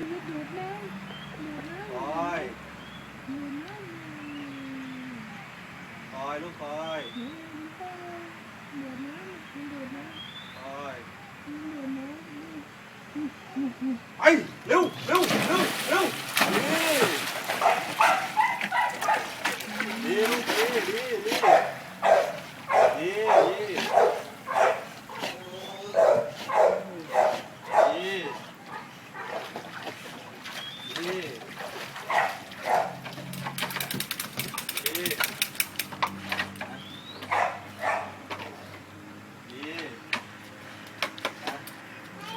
ดูดน้ำดูดน้ำคอยดูดน้ำคอยลูกคอยดูดน้ำดูดน้ำคอยดูดน้ำไปเร็วเร็ว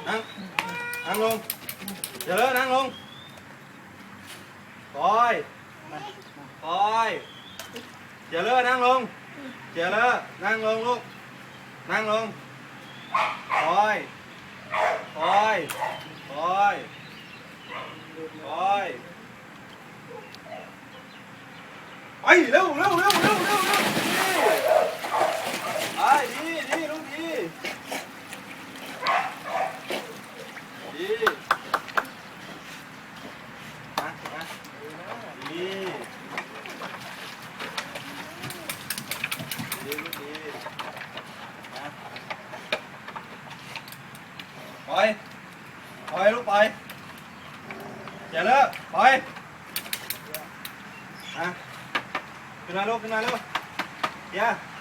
นั่งนั่งลงเดี๋ยวเลิกนั่งลงคอยคอยเดี๋ยวเลิกนั่งลงเดี๋ยวเลิกนั่งลงลูก นั่งลงคอยคอยคอยคอย ไปเร็วเร็วเร็วเร็วเร็วเร็วไปดีดีลูกดีดีมามาดีดีลูกดีมาไปไปลูกไปอย่าเลิกไปมา Pinalo, pinalo. Yeah.